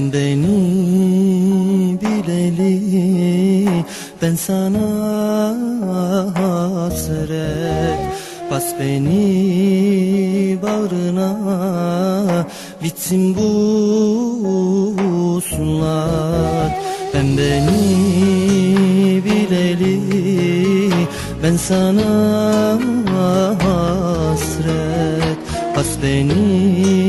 Ben beni bileli Ben sana hasret. Bas beni bağrına Bitsin bu sular Ben beni bileli Ben sana hasret. Bas beni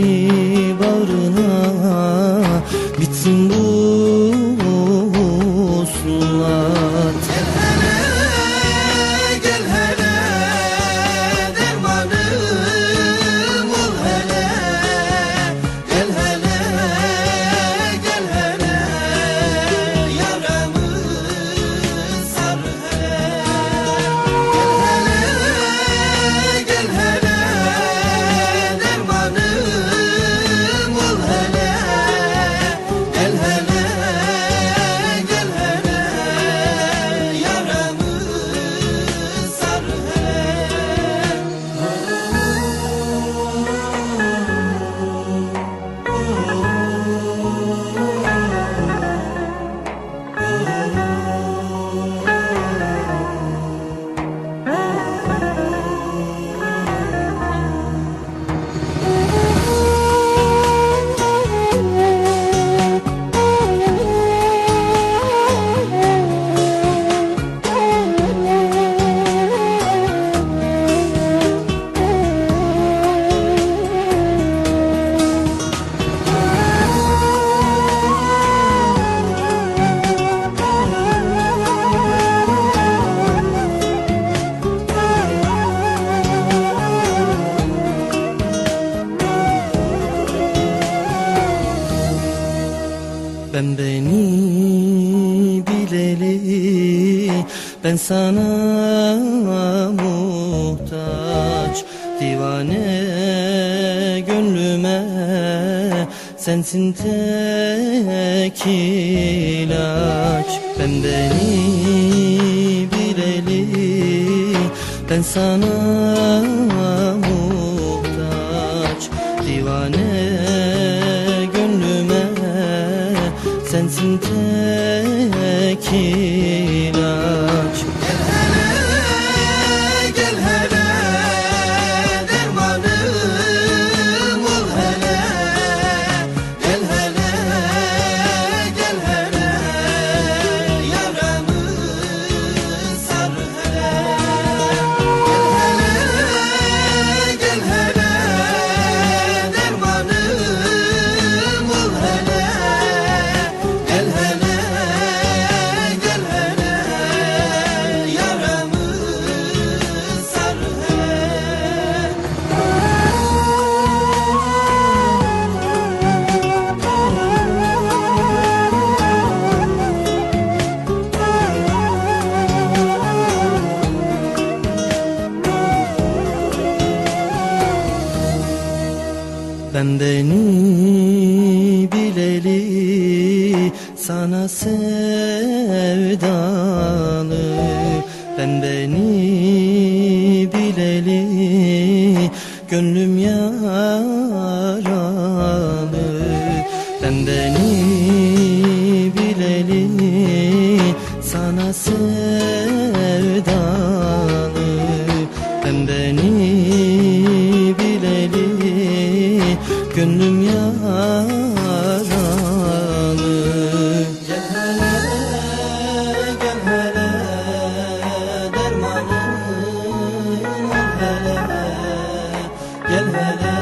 Ben beni bileli Ben sana muhtaç. Divane gönlüme Sensin tek ilaç. Ben beni bileli Ben sana muhtaç. Divane tek Ben beni bileli sana sevdalı. Ben beni bileli gönlüm yaralı. Ben beni bileli sana sevdalı يا الهلا